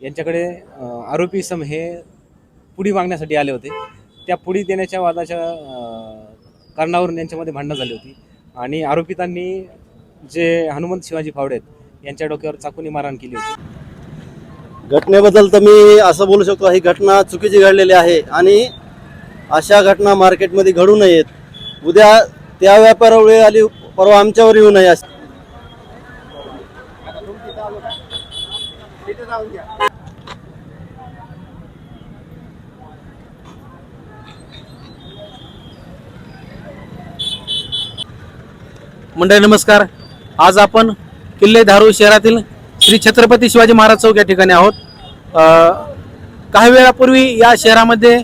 यांच्याकडे आरोपी सम हे पुढी मागण्यासाठी आले होते. त्या पुढी देण्याच्या वादाच्या कारणावरून यांच्यामध्ये भांडणं झाली होती. आणि आरोपितांनी जे हनुमंत शिवाजी फावडे आहेत यांच्या डोक्यावर चाकूनी मारहाण केली होती. घटनेबद्दल तर मी असं बोलू शकतो ही घटना चुकीची घडलेली आहे आणि अशा घटना मार्केटमध्ये घडू नयेत. उद्या त्या व्यापारावर वेळ आली परवा आमच्यावर येऊ नये. मंडळी नमस्कार. आज आपण किल्ले धारू शहरातील श्री छत्रपती शिवाजी महाराज चौक या ठिकाणी आहोत. काही वेळापूर्वी या शहरामध्ये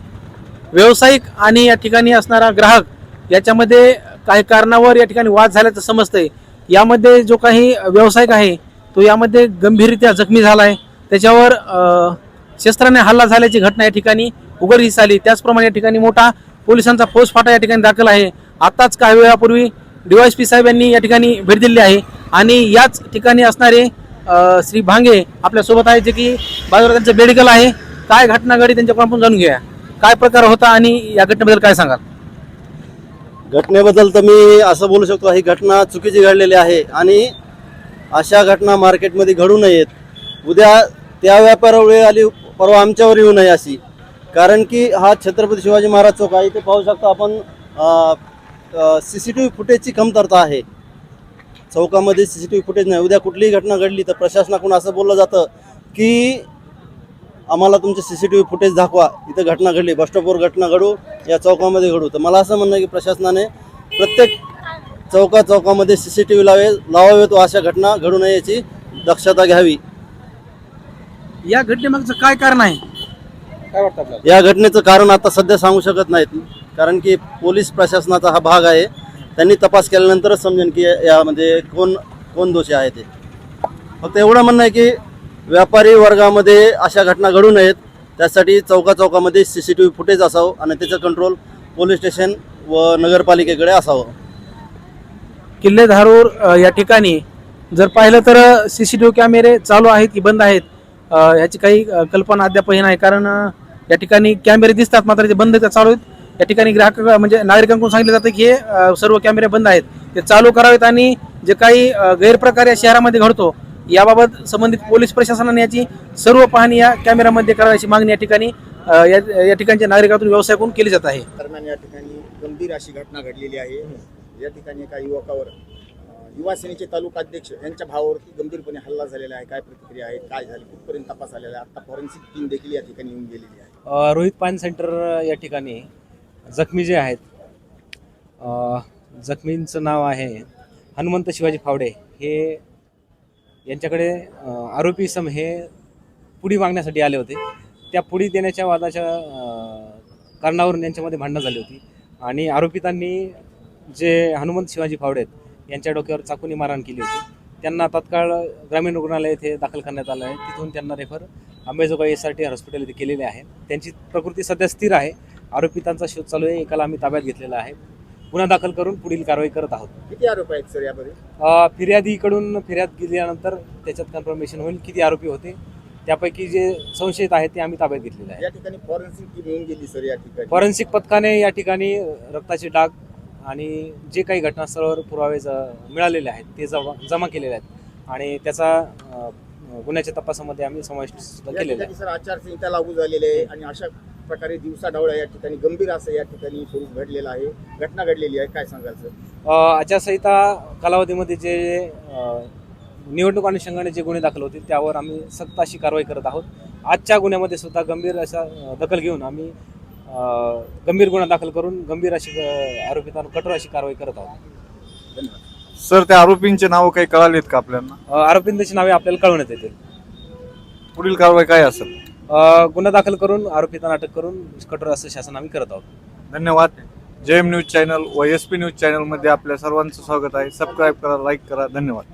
व्यावसायिक आणि या ठिकाणी असणारा ग्राहक याच्यामध्ये काही कारणावर या ठिकाणी वाद झाल्याचं समजतंय. यामध्ये जो काही व्यावसायिक आहे तो यामध्ये गंभीररित्या जखमी झाला आहे त्याच्यावर शस्त्राने हल्ला झाल्याची घटना या ठिकाणी उघडकीस आली. त्याचप्रमाणे या ठिकाणी मोठा पोलिसांचा फौजफाटा या ठिकाणी दाखल आहे. आताच काही वेळापूर्वी डीवायसपी साहेब यांनी या ठिकाणी भेट दिली आहे. आणि याच ठिकाणी असणारे श्री भांगे आपल्यासोबत आहे जे की बाजूला त्यांचं मेडिकल आहे. काय घटना घडी त्यांच्याकडून आपण जाणून घेऊया. काय प्रकार होता आणि या घटनेबद्दल काय सांगाल? घटनेबद्दल तर मी असं बोलू शकतो ही घटना चुकीची घडलेली आहे आणि अशा घटना मार्केटमध्ये घडू नयेत. उद्या त्या व्यापारावर वेळ आली परवा आमच्यावर येऊ नये अशी. कारण की हा छत्रपती शिवाजी महाराज चौक आहे इथे पाहू शकतो आपण सी सी टी व्ही फुटेजची कमतरता आहे. चौकामध्ये C C T V footage नाही. उद्या कुठलीही घटना घडली तर प्रशासनाकडून असं बोललं जातं की आम्हाला तुमचे C C T V footage दाखवा. इथं घटना घडली. बसस्टॉपवर घटना घडू या चौकामध्ये घडू. तर मला असं म्हणणं आहे की प्रशासनाने प्रत्येक चौका चौकामध्ये सी सी टी व्ही लावे लावावे तो अशा घटना घडू नये याची दक्षता घ्यावी. या घटनेमागचं काय कारण आहे? काय वाटतं आपल्याला? या घटनेचं कारण आता सध्या सांगू शकत नाहीत. कारण की पोलीस प्रशासनाचा हा भाग आहे. त्यांनी तपास केल्यानंतरच समजेन की यामध्ये कोण कोण दोषी आहे ते. फक्त एवढं म्हणणं आहे की व्यापारी वर्गामध्ये अशा घटना घडू नयेत. त्यासाठी चौका चौकामध्ये C C T V footage असावं आणि त्याचं कंट्रोल पोलीस स्टेशन व नगरपालिकेकडे असावं. किल्ले धारूर अ, या ठिकाणी जर पाहिलं तर सी सी टी व्ही कॅमेरे चालू आहेत की बंद आहेत? अ, याची काही अ, कल्पना अद्यापही नाही. कारण अ, या ठिकाणी कॅमेरे दिसतात मात्र ते बंद चालू आहेत. या ठिकाणी ग्राहक म्हणजे नागरिकांकडून सांगितलं जातं की हे सर्व कॅमेरे बंद आहेत. ते चालू करावेत आणि जे काही गैरप्रकार या शहरामध्ये घडतो याबाबत संबंधित पोलीस प्रशासनाने याची सर्व पाहणी या कॅमेऱ्यामध्ये करायची मागणी या ठिकाणी या या ठिकाणच्या नागरिकातून व्यवसायाकडून केली जात आहे. दरम्यान या ठिकाणी गंभीर अशी घटना घडलेली आहे. या ठिकाणी एका युवकावर युवा सेनेचे तालुका अध्यक्ष यांच्या भावावरती गंभीरपणे हल्ला झालेला आहे. काय प्रतिक्रिया आहे काय झाली? कुठपर्यंत तपास आलेला आहे? आता फॉरेन्सिक टीम देखील या ठिकाणी येऊन गेलेली आहे. रोहित पान सेंटर या ठिकाणी जखमी जे आहेत जखमींचं नाव आहे हनुमंत शिवाजी फावडे. हे यांच्याकडे आरोपी सम हे पुढी मागण्यासाठी आले होते. त्या पुढी देण्याच्या वादाच्या कारणावरून यांच्यामध्ये भांडणं झाली होती. आणि आरोपितांनी जे हनुमंत शिवाजी फावडे आहेत यांच्या डोक्यावर चाकूनी मारहाण केली होती. त्यांना तात्काळ ग्रामीण रुग्णालय येथे दाखल करण्यात आलं आहे. तिथून त्यांना refer Ambejogai S R T hospital इथे केलेले आहे. त्यांची प्रकृती सध्या स्थिर आहे. आरोपितांचा शोध चालू आहे. एकाला आम्ही ताब्यात घेतलेला आहे. गुन्हा दाखल करून पुढील कारवाई करत आहोत. किती आरोप आहेत सर यामध्ये? फिर्यादीकडून फिर्याद गेल्यानंतर त्याच्यात कन्फर्मेशन होईल किती आरोपी होते. त्यापैकी जे संशयित आहेत ते आम्ही ताब्यात घेतलेले आहे या ठिकाणी फॉरेन्सिक टीम येऊन गेली सर या ठिकाणी. फॉरेन्सिक पथकाने या ठिकाणी रक्ताचे डाग आणि जे काही घटनास्थळावर पुरावे ज- मिळालेले आहेत ते जमा जमा केलेले आहेत. आणि त्याचा गुन्ह्याच्या तपासामध्ये आम्ही समावेश सुद्धा केलेला आहे. सर आचारसंहिता लागू झालेली आहे आणि अशा प्रकारे दिवसाढवळ्या या ठिकाणी गंभीर असं या ठिकाणी स्वरूप घडलेलं आहे. घटना घडलेली आहे. काय सांगाल सर? आचारसंहिता कालावधीमध्ये जे निवडणूक अनुषंगाने जे गुन्हे दाखल होतील त्यावर आम्ही सक्त अशी कारवाई करत आहोत. आजच्या गुन्ह्यामध्ये सुद्धा गंभीर असा अ, दखल घेऊन आम्ही गंभीर गुन्हा दाखल करून गंभीर अशी आरोपितांवर कठोर अशी कारवाई करत आहोत. सर त्या आरोपींचे नाव काही कळालेत का आपल्याला? आरोपींची नावे आपल्याला कळवण्यात येतील. पुढील कारवाई काय असेल? गुन्हा दाखल करून आरोपितांना अटक करून कठोर असं शासन आम्ही करत आहोत. धन्यवाद. जे एम न्यूज चॅनल व एस पी न्यूज चॅनलमध्ये आपल्या सर्वांचं स्वागत आहे. सबस्क्राईब करा लाईक करा. धन्यवाद.